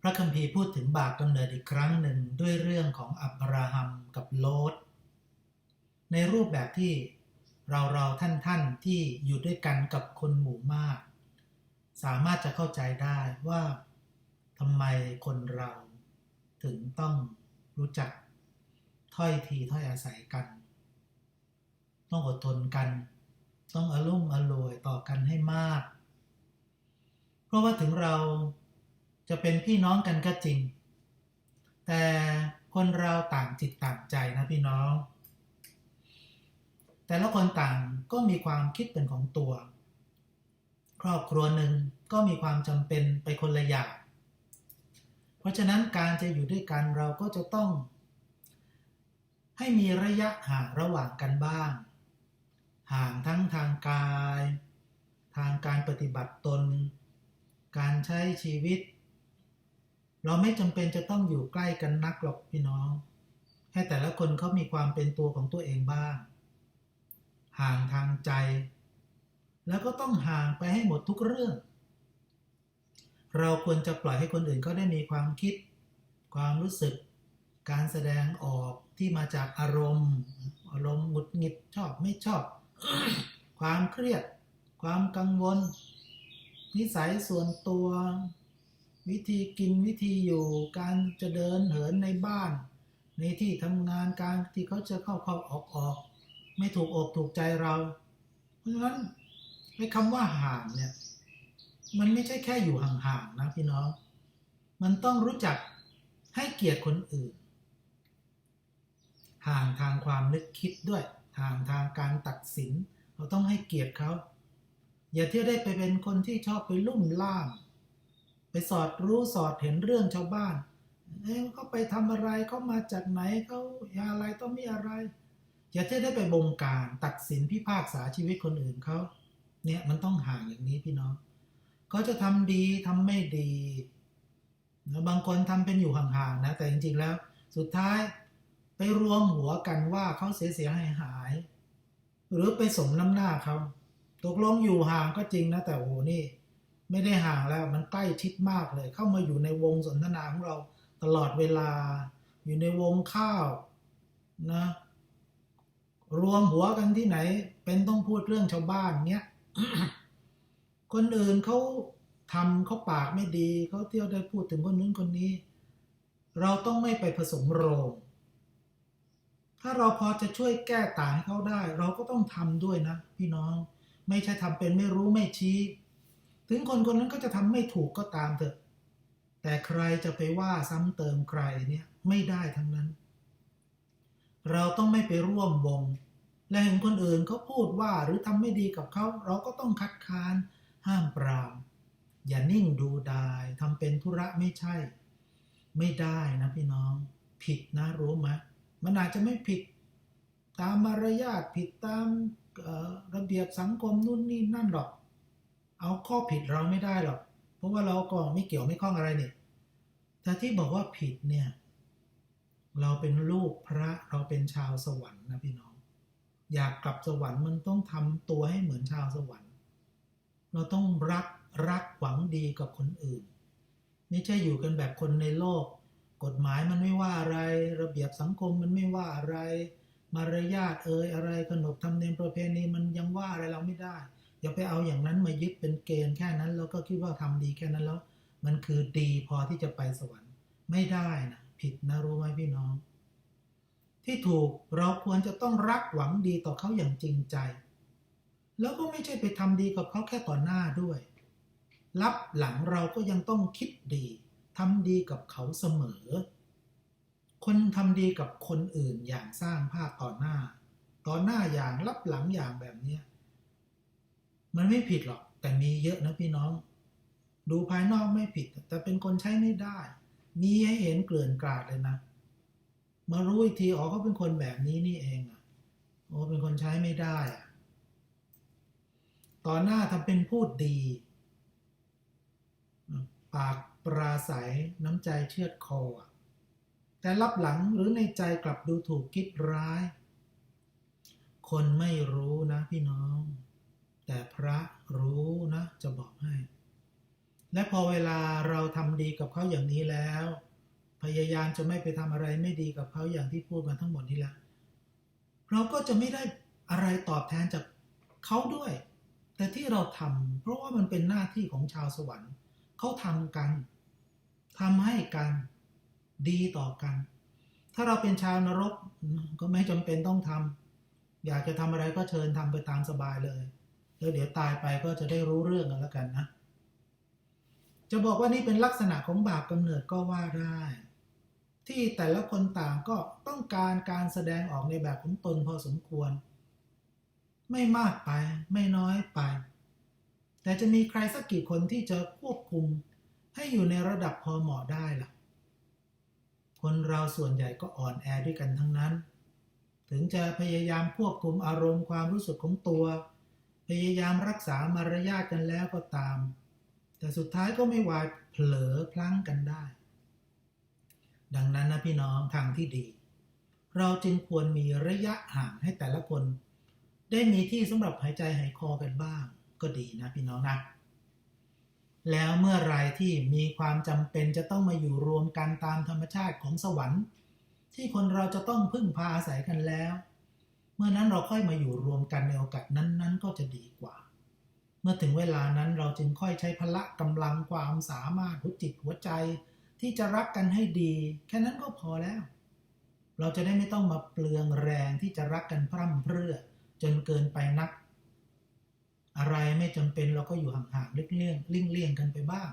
พระคัมภีร์พูดถึงบาปกำเนิดอีกครั้งหนึ่งด้วยเรื่องของอับราฮัมกับโลดในรูปแบบที่เราเราท่านท่านที่อยู่ด้วยกันกับคนหมู่มาก สามารถจะเข้าใจได้ว่าทำไมคนเราถึงต้องรู้จักถ้อยทีถ้อยอาศัยกัน ต้องอดทนกัน ต้องอารมณ์อร่วยต่อกันให้มาก เพราะว่าถึงเรา จะเป็นพี่น้องกันก็จริง แต่คนเราต่างจิตต่างใจนะพี่น้อง แต่ละคนต่างก็มีความคิดเป็นของตัว ครอบครัวหนึ่งก็มีความจำเป็นไปคนละอย่าง เพราะฉะนั้นการจะอยู่ด้วยกันเราก็จะต้อง ให้มีระยะห่างระหว่างกันบ้าง ห่างทั้งทางกาย ทางการปฏิบัติตน การใช้ชีวิต เราไม่จำเป็นจะต้องอยู่ใกล้กันนักหรอกพี่น้อง ให้แต่ละคนเขามีความเป็นตัวของตัวเองบ้าง ห่างทางใจ แล้วก็ต้องห่างไปให้หมดทุกเรื่อง เราควรจะปล่อยให้คนอื่นเขาได้มีความคิด ความรู้สึก การแสดงออกที่มาจากอารมณ์ อารมณ์หงุดหงิดชอบไม่ชอบ ความเครียด ความกังวล นิสัยส่วนตัว วิธีกินวิธีอยู่การจะเดินเหินในบ้าน ในที่ทำงานการที่เขาจะเข้าเข้าออกออกไม่ถูกอกถูกใจเรา เพราะฉะนั้นไอ้คำว่าห่างเนี่ยมันไม่ใช่แค่อยู่ห่างๆนะพี่น้อง มันต้องรู้จักให้เกียรติคนอื่น ห่างทางความนึกคิดด้วย ห่างทางการตัดสิน เราต้องให้เกียรติเขา อย่าเที่ยวได้ไปเป็นคนที่ชอบไปลุ่มล่าม ไปสอดรู้สอดเห็นเรื่องชาวบ้านเอ้เขาไปทำอะไรเขามาจากไหนเขาอะไรต้องมีอะไร อย่าเท่ได้ไปบงการตัดสินพิพากษาชีวิตคนอื่นเขาเนี่ยมันต้องห่างอย่างนี้พี่น้องเขาจะทำดีทำไม่ดีแล้วบางคนทำเป็นอยู่ห่างๆนะแต่จริงๆแล้ว สุดท้ายไปรวมหัวกันว่าเขาเสียเสียหายหาย หรือไปสมน้ำหน้าเขาตกลงอยู่ห่างก็จริงนะแต่โอ้โหนี่ ไม่ได้ห่างแล้วมันใกล้ชิดมากเลย เข้ามาอยู่ในวงสนทนาของเราตลอดเวลา อยู่ในวงข้าวนะ รวมหัวกันที่ไหน เป็นต้องพูดเรื่องชาวบ้านเนี้ยคนอื่นเขาทำเขาปากไม่ดีเขาเที่ยวได้พูดถึงคนนู้นคนนี้ เราต้องไม่ไปผสมโรงถ้าเราพอจะช่วยแก้ต่างให้เขาได้ เราก็ต้องทำด้วยนะ พี่น้อง ไม่ใช่ทำเป็นไม่รู้ไม่ชี้ ถึงคนคนนั้นก็จะทำไม่ถูกก็ตามเถอะ แต่ใครจะไปว่าซ้ำเติมใครเนี่ยไม่ได้ทั้งนั้น เราต้องไม่ไปร่วมวง และเห็นคนอื่นเขาพูดว่าหรือทำไม่ดีกับเขาเราก็ต้องคัดค้านห้ามปราม อย่านิ่งดูดายทำเป็นธุระไม่ใช่ ไม่ได้นะพี่น้อง ผิดนะรู้ไหมมันอาจจะไม่ผิดตามมารยาทผิดตามระเบียบสังคมนู่นนี่นั่นหรอก เอาข้อผิดเราไม่ได้หรอก เพราะว่าเราก็ไม่เกี่ยวไม่ข้องอะไรเนี่ยแต่ที่บอกว่าผิดเนี่ย เราเป็นลูกพระเราเป็นชาวสวรรค์นะพี่น้อง อยากกลับสวรรค์มันต้องทำตัวให้เหมือนชาวสวรรค์ เราต้องรักรักหวังดีกับคนอื่น ไม่ใช่อยู่กันแบบคนในโลก กฎหมายมันไม่ว่าอะไร ระเบียบสังคมมันไม่ว่าอะไร มารยาทเอ่ยอะไรขนบธรรมเนียมประเพณีมันยังว่าอะไรเราไม่ได้ อย่าไปเอาอย่างนั้นมายึดเป็นเกณฑ์แค่นั้นแล้วก็คิดว่าทำดีแค่นั้นแล้ว มันคือดีพอที่จะไปสวรรค์ ไม่ได้นะผิดนะรู้ไหมพี่น้อง ที่ถูกเราควรจะต้องรักหวังดีต่อเขาอย่างจริงใจ แล้วก็ไม่ใช่ไปทำดีกับเขาแค่ต่อหน้าด้วย รับหลังเราก็ยังต้องคิดดีทำดีกับเขาเสมอ คนทำดีกับคนอื่นอย่างสร้างภาพต่อหน้า ต่อหน้าอย่างรับหลังอย่างแบบเนี้ย มันไม่ผิดหรอก แต่มีเยอะนะพี่น้อง ดูภายนอกไม่ผิด แต่เป็นคนใช้ไม่ได้ มีให้เห็นเกลื่อนกลาดเลยนะ มารู้อีกทีอ๋อเขาเป็นคนแบบนี้นี่เองอะโอ้เป็นคนใช้ไม่ได้อะต่อหน้าทำเป็นพูดดี ปากปราศัยน้ำใจเชือดคอแต่รับหลังหรือในใจกลับดูถูกคิดร้าย คนไม่รู้นะพี่น้อง แต่พระรู้นะจะบอกให้ และพอเวลาเราทำดีกับเขาอย่างนี้แล้ว พยายามจะไม่ไปทำอะไรไม่ดีกับเขาอย่างที่พูดมาทั้งหมดนี้แล้วเราก็จะไม่ได้อะไรตอบแทนจากเขาด้วย แต่ที่เราทำเพราะว่ามันเป็นหน้าที่ของชาวสวรรค์เขาทำกันทำให้กันดีต่อกัน ถ้าเราเป็นชาวนรกก็ไม่จำเป็นต้องทำอยากจะทำอะไรก็เชิญทำไปตามสบายเลย แล้วเดี๋ยวตายไปก็จะได้รู้เรื่องกันแล้วกันนะ จะบอกว่านี่เป็นลักษณะของบาปกำเนิดก็ว่าได้ ที่แต่ละคนต่างก็ต้องการการแสดงออกในแบบของตนพอสมควร ไม่มากไปไม่น้อยไป แต่จะมีใครสักกี่คนที่จะควบคุมให้อยู่ในระดับพอเหมาะได้ล่ะ คนเราส่วนใหญ่ก็อ่อนแอด้วยกันทั้งนั้น ถึงจะพยายามควบคุมอารมณ์ความรู้สึกของตัว พยายามรักษามารยาทกันแล้วก็ตาม แต่สุดท้ายก็ไม่วายเผลอพลั้งกันได้ ดังนั้นนะพี่น้องทางที่ดี เราจึงควรมีระยะห่างให้แต่ละคน ได้มีที่สำหรับหายใจหายคอกันบ้าง ก็ดีนะพี่น้องนะแล้วเมื่อไรที่มีความจำเป็นจะต้องมาอยู่รวมกันตามธรรมชาติของสวรรค์ ที่คนเราจะต้องพึ่งพาอาศัยกันแล้ว มื่อนั้นเราค่อยมาอยู่รวมกันในโอกาสนั้นๆ ก็จะดีกว่า เมื่อถึงเวลานั้นเราจึงค่อยใช้พละกำลังความสามารถหัวจิตหัวใจ ที่จะรักกันให้ดี แค่นั้นก็พอแล้ว เราจะได้ไม่ต้องมาเปลืองแรงที่จะรักกันพร่ำเพรื่อ จนเกินไปนัก อะไรไม่จำเป็นเราก็อยู่ห่างๆเลี่ยงๆลิงเลี่ยงกันไปบ้าง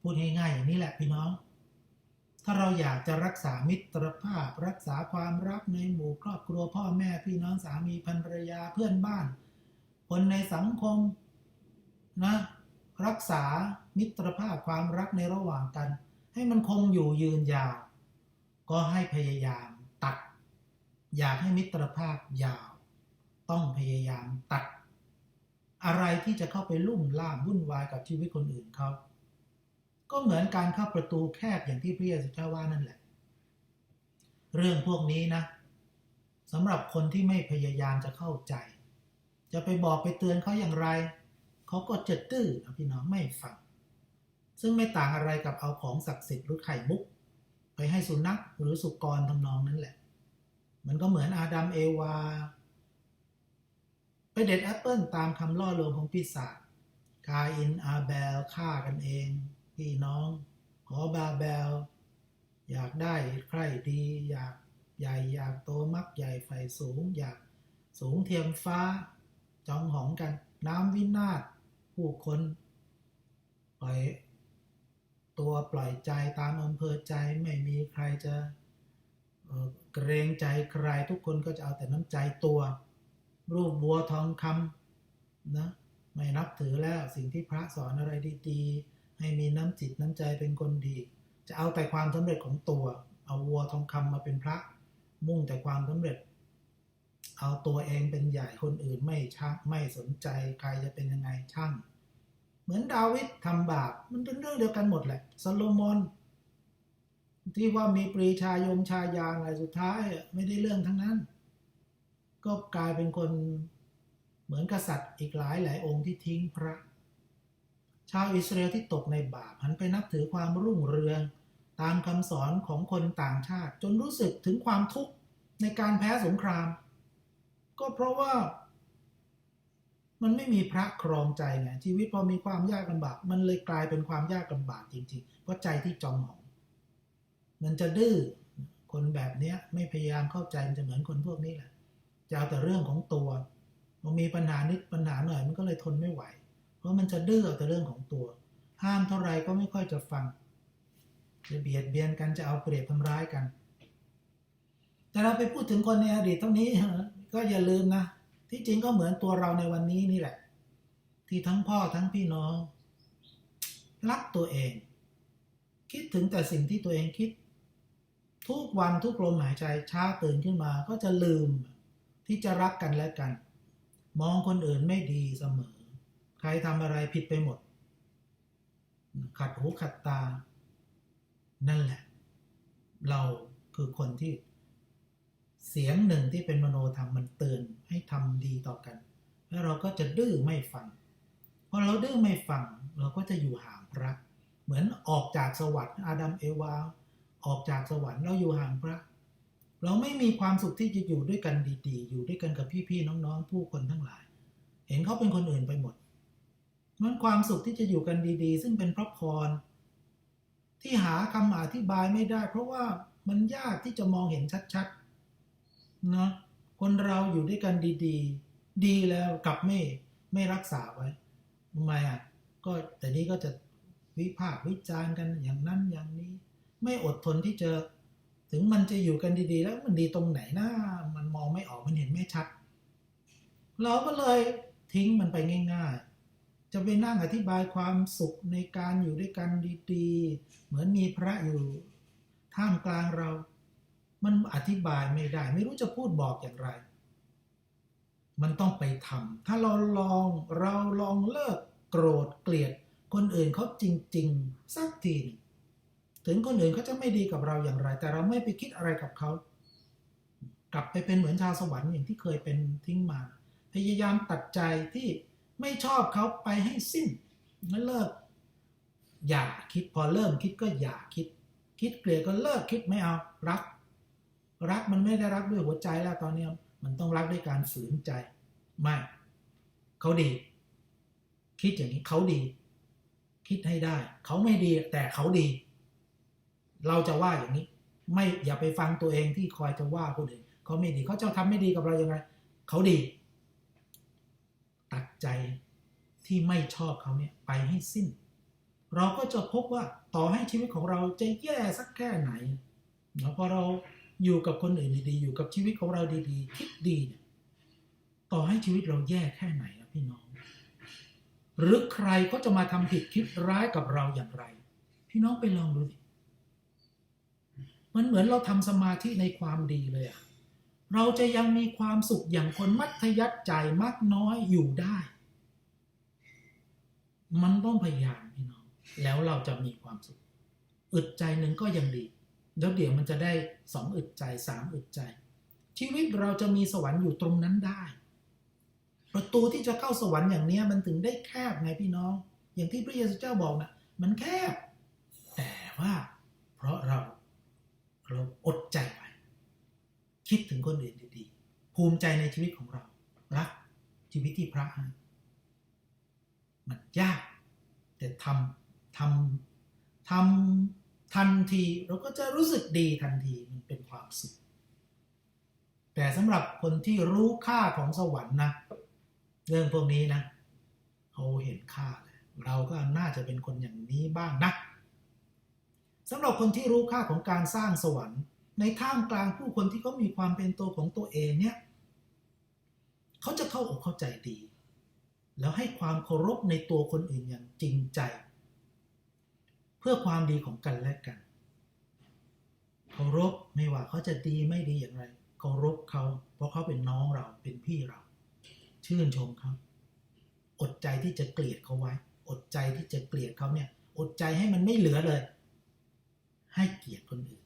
พูดง่ายๆอย่างนี้แหละพี่น้อง ถ้าเราอยากจะรักษามิตรภาพ รักษาความรักในหมู่ครอบครัวพ่อแม่พี่น้องสามีภรรยาเพื่อนบ้าน คนในสังคมนะรักษามิตรภาพความรักในระหว่างกัน ให้มันคงอยู่ยืนยาว ก็ให้พยายามตัด อยากให้มิตรภาพยาว ต้องพยายามตัด อะไรที่จะเข้าไปลุ่มล่ามวุ่นวายกับชีวิตคนอื่นเขา ก็เหมือนการเข้าประตูแคบอย่างที่พระเยซูเจ้าว่านั่นแหละ เรื่องพวกนี้นะสำหรับคนที่ไม่พยายามจะเข้าใจ จะไปบอกไปเตือนเขาอย่างไร เขาก็จะตื้อพี่น้องไม่ฟัง ซึ่งไม่ต่างอะไรกับเอาของศักดิ์สิทธิ์หรือไข่มุก ไปให้สุนัขหรือสุกรทำนองนั้นแหละ มันก็เหมือนอาดัมเอวา ไปเด็ดแอปเปิลตามคำล่อลวงของปีศาจคาอินอาเบลฆ่ากันเอง พี่น้อง ขอบาเบล อยากได้ใครดี อยากใหญ่อยากโตมักใหญ่ไฟสูง อยากสูงเทียมฟ้า จองหองกัน น้ำวินาศผู้คนปล่อยตัวปล่อยใจตามอำเภอใจไม่มีใครจะเกรงใจใครทุกคนก็จะเอาแต่น้ำใจตัว รูปบัวทองคำนะไม่นับถือแล้วสิ่งที่พระสอนอะไรดีๆ ให้มีน้ำจิตน้ำใจเป็นคนดี จะเอาแต่ความสำเร็จของตัว เอาวัวทองคำมาเป็นพระ มุ่งแต่ความสำเร็จ เอาตัวเองเป็นใหญ่คนอื่นไม่ชักไม่สนใจใครจะเป็นยังไงช่าง เหมือนดาวิดทำบาปมันเป็นเรื่องเดียวกันหมดแหละซาโลมอนที่ว่ามีปรีชายงชายางอะไรสุดท้ายไม่ได้เรื่องทั้งนั้น ก็กลายเป็นคนเหมือนกษัตริย์อีกหลายหลายองค์ที่ทิ้งพระ ชาวอิสราเอลที่ตกในบาปหันไปนับถือความรุ่งเรือง ตามคำสอนของคนต่างชาติ จนรู้สึกถึงความทุกข์ในการแพ้สงคราม ก็เพราะว่ามันไม่มีพระครองใจไงชีวิตพอมีความยากลำบากมันเลยกลายเป็นความยากลำบากจริงๆ เพราะใจที่จองหอง มันจะดื้อคนแบบเนี้ยไม่พยายามเข้าใจมันจะเหมือนคนพวกนี้แหละจะเอาแต่เรื่องของตัวพอมีปัญหานิดปัญหาหน่อยมันก็เลยทนไม่ไหว ราะมันจะดื้อแต่เรื่องของตัว ห้ามเท่าไรก็ไม่ค่อยจะฟัง จะเบียดเบียนกันจะเอาเปรียบทำร้ายกัน แต่เราไปพูดถึงคนในอดีตเท่านี้ก็อย่าลืมนะ ที่จริงก็เหมือนตัวเราในวันนี้นี่แหละ ที่ทั้งพ่อทั้งพี่น้อง รักตัวเอง คิดถึงแต่สิ่งที่ตัวเองคิด ทุกวันทุกลมหายใจเช้าตื่นขึ้นมาก็จะลืม ที่จะรักกันและกัน มองคนอื่นไม่ดีเสมอ ครทำอะไรผิดไปหมด ขัดหูขัดตา นั่นแหละ เราคือคนที่เสียงหนึ่งที่เป็นมโนธรรมมันเตือนให้ทำดีต่อกัน แล้วเราก็จะดื้อไม่ฟังพอเราดื้อไม่ฟัง เราก็จะอยู่ห่างพพระ เหมือนออกจากสวรรค์อาดัมเอวา ออกจากสวรรค์เราอยู่ห่างพระ เราไม่มีความสุขที่จะอยู่ด้วยกันดีๆ อยู่ด้วยกันกับพี่ๆน้องๆ ผู้คนทั้งหลาย เห็นเขาเป็นคนอื่นไปหมด มันความสุขที่จะอยู่กันดีๆ ซึ่งเป็นพระพร ที่หาคำอธิบายไม่ได้ เพราะว่ามันยากที่จะมองเห็นชัดๆเนาะคนเราอยู่ด้วยกันดีๆ ดีแล้วกลับไม่ไม่รักษาไว้ทำไมอะก็แต่นี้ก็จะวิพากษ์วิจารณ์กันอย่างนั้นอย่างนี้ ไม่อดทนที่จะถึงมันจะอยู่กันดีๆ แล้วมันดีตรงไหนนะมันมองไม่ออกมันเห็นไม่ชัด เราก็เลยทิ้งมันไปง่าย จะไปนั่งอธิบายความสุขในการอยู่ด้วยกันดีๆ เหมือนมีพระอยู่ ท่ามกลางเรา มันอธิบายไม่ได้ ไม่รู้จะพูดบอกอย่างไร มันต้องไปทำถ้าเราลองเราลองเลิกโกรธเกลียด คนอื่นเขาจริง ๆ สักทีถึงคนอื่นเขาจะไม่ดีกับเราอย่างไร แต่เราไม่ไปคิดอะไรกับเขา กลับไปเป็นเหมือนชาวสวรรค์อย่างที่เคยเป็นทิ้งมา พยายามตัดใจที่ ไม่ชอบเขาไปให้สิ้นแล้วเลิก อย่าคิดพอเริ่มคิดก็อย่าคิด คิดเกลียดก็เลิกคิดไม่เอารัก รักมันไม่ได้รักด้วยหัวใจแล้วตอนนี้มันต้องรักด้วยการฝืนใจ ไม่เขาดี คิดอย่างนี้เขาดี คิดให้ได้ เขาไม่ดีแต่เขาดี เราจะว่าอย่างนี้ ไม่อย่าไปฟังตัวเองที่คอยจะว่าคนอื่นเขาไม่ดีเขาจะทำไม่ดีกับเรายังไงเขาดี ตัดใจที่ไม่ชอบเขาเนี่ยไปให้สิ้น เราก็จะพบว่าต่อให้ชีวิตของเราจะแย่สักแค่ไหนแล้วพอเราอยู่กับคนอื่นดีๆ อยู่กับชีวิตของเราดีๆ คิดดีเนี่ยต่อให้ชีวิตเราแย่แค่ไหนนะพี่น้อง หรือใครก็จะมาทำผิดคิดร้ายกับเราอย่างไร พี่น้องไปลองดูสิมันเหมือนเราทำสมาธิในความดีเลยอะ เราจะยังมีความสุขอย่างคนมัธยัติใจมากน้อยอยู่ได้ มันต้องพยายามพี่น้องแล้วเราจะมีความสุข อึดใจหนึ่งก็ยังดีแล้วเดี๋ยวมันจะได้สองอึดใจสามอึดใจ ชีวิตเราจะมีสวรรค์อยู่ตรงนั้นได้ ประตูที่จะเข้าสวรรค์อย่างนี้มันถึงได้แคบไงพี่น้อง อย่างที่พระเยซูเจ้าบอกนะมันแคบ แต่ว่า เพราะเราเราอดใจไว้ คิดถึงคนอื่นดีๆ ภูมิใจในชีวิตของเรา รักชีวิตที่พระให้มันยาก แต่ทำทำทำทันที เราก็จะรู้สึกดีทันทีมันเป็นความสุข แต่สำหรับคนที่รู้ค่าของสวรรค์นะ เรื่องพวกนี้นะเขาเห็นค่าเลยเราก็น่าจะเป็นคนอย่างนี้บ้างนะสำหรับคนที่รู้ค่าของการสร้างสวรรค์ ในท่ามกลางผู้คนที่เขามีความเป็นตัวของตัวเองเนี่ยเขาจะเข้าอกเข้าใจดี แล้วให้ความเคารพในตัวคนอื่นอย่างจริงใจ เพื่อความดีของกันและกัน เคารพไม่ว่าเขาจะดีไม่ดีอย่างไร เคารพเขา เพราะเขาเป็นน้องเราเป็นพี่เรา ชื่นชมเขาอดใจที่จะเกลียดเขาไว้ อดใจที่จะเกลียดเขาเนี่ย อดใจให้มันไม่เหลือเลย ให้เกียรติคนอื่น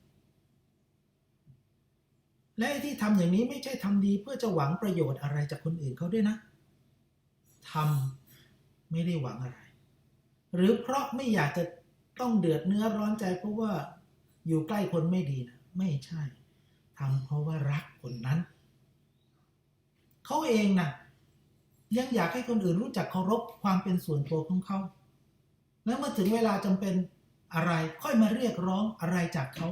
และที่ทำอย่างนี้ไม่ใช่ทำดีเพื่อจะหวังประโยชน์อะไรจากคนอื่นเขาด้วยนะทำไม่ได้หวังอะไร หรือเพราะไม่อยากจะต้องเดือดเนื้อร้อนใจเพราะว่าอยู่ใกล้คนไม่ดีนะไม่ใช่ทำเพราะว่ารักคนนั้นเขาเองนะยังอยากให้คนอื่นรู้จักเคารพความเป็นส่วนตัวของเขา แล้วเมื่อถึงเวลาจำเป็นอะไรค่อยมาเรียกร้องอะไรจากเขา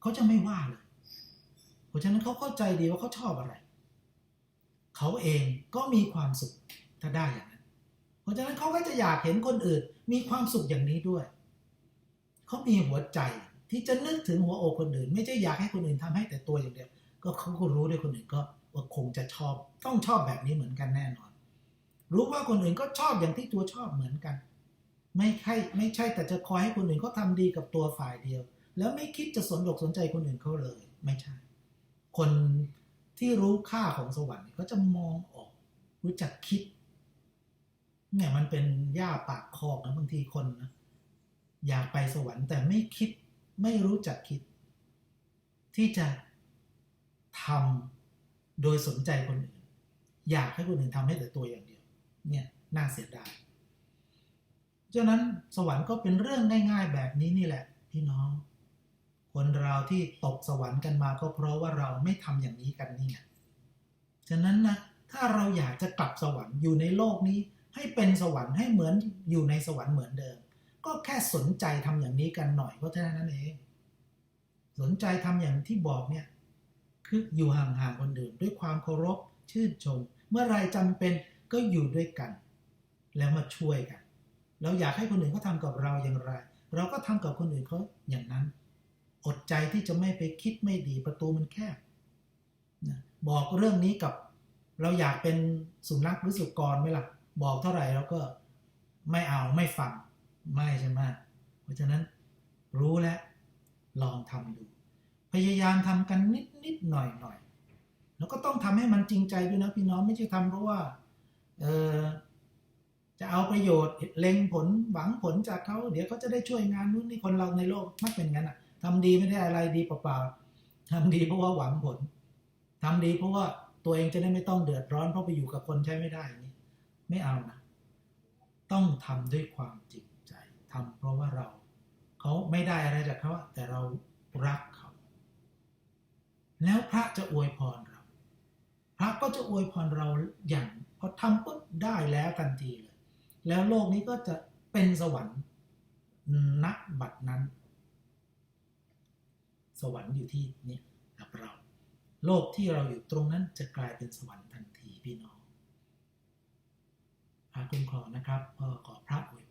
เขาจะไม่ว่าเลย เพราะฉะนั้นเขาเข้าใจดีว่าเขาชอบอะไร เขาเองก็มีความสุขถ้าได้อย่างนั้น เพราะฉะนั้นเขาก็จะอยากเห็นคนอื่น มีความสุขอย่างนี้ด้วย เขามีหัวใจที่จะนึกถึงหัวอกคนอื่น ไม่ใช่อยากให้คนอื่นทำให้แต่ตัวอย่างเดียว ก็เขาก็รู้ด้วยคนอื่นก็ว่าคงจะชอบต้องชอบแบบนี้เหมือนกันแน่นอน รู้ว่าคนอื่นก็ชอบอย่างที่ตัวชอบเหมือนกัน ไม่ใช่ไม่ใช่แต่จะคอยให้คนอื่นเขาทาดีกับตัวฝ่ายเดียว แล้วไม่คิดจะสนอกสนใจคนอื่นเขาเลย ไม่ใช่ คนที่รู้ค่าของสวรรค์เขาจะมองออก รู้จักคิด เนี่ยมันเป็นหญ้าปากคอกนะบางทีคนนะอยากไปสวรรค์แต่ไม่คิดไม่รู้จักคิด ที่จะทำโดยสนใจคนอื่น อยากให้คนอื่นทำให้แต่ตัวอย่างเดียว เนี่ยน่าเสียดายฉะนั้นสวรรค์ก็เป็นเรื่องง่ายๆแบบนี้นี่แหละ พี่น้อง คนเราที่ตกสวรรค์กันมาก็เพราะว่าเราไม่ทำอย่างนี้กันนี่ไงฉะนั้นนะถ้าเราอยากจะกลับสวรรค์อยู่ในโลกนี้ ให้เป็นสวรรค์ให้เหมือนอยู่ในสวรรค์เหมือนเดิม ก็แค่สนใจทำอย่างนี้กันหน่อยก็เท่านั้นเอง สนใจทำอย่างที่บอกเนี่ยคืออยู่ห่างๆคนอื่นด้วยความเคารพชื่นชม เมื่อไรจำเป็นก็อยู่ด้วยกัน แล้วมาช่วยกัน เราอยากให้คนอื่นเขาทำกับเราอย่างไร เราก็ทำกับคนอื่นเขาอย่างนั้น อดใจที่จะไม่ไปคิดไม่ดีประตูมันแคบนะบอกเรื่องนี้กับเราอยากเป็นสุนัขหรือสุกรไหมล่ะ บอกเท่าไหร่เราก็ไม่เอาไม่ฟังไม่ใช่ไหมเพราะฉะนั้นรู้แล้วลองทำดู พยายามทำกันนิดนิดหน่อยหน่อยแล้วก็ต้องทำให้มันจริงใจด้วยนะพี่น้องไม่ใช่ทำเพราะว่าเออจะเอาประโยชน์เล็งผลหวังผลจากเขาเดี๋ยวเขาจะได้ช่วยงานนู้นนี่คนเราในโลกมักเป็นงั้นอะ ทำดีไม่ได้อะไรดีเปล่าๆทำดีเพราะว่าหวังผลทำดีเพราะว่าตัวเองจะได้ไม่ต้องเดือดร้อนเพราะไปอยู่กับคนใช้ไม่ได้นี้ไม่เอานะต้องทำด้วยความจริงใจทำเพราะว่าเราเขาไม่ได้อะไรจากเขาแต่เรารักเขา แล้วพระจะอวยพรเรา พระก็จะอวยพรเราอย่างพอทำปุ๊บได้แล้วทันทีเลย แล้วโลกนี้ก็จะเป็นสวรรค์นักบัตรนั้น สวรรค์อยู่ที่เนี่ยกับเรา โลกที่เราอยู่ตรงนั้นจะกลายเป็นสวรรค์ทันทีพี่น้องพระคุ้มครองนะครับพ่อขอพระอวย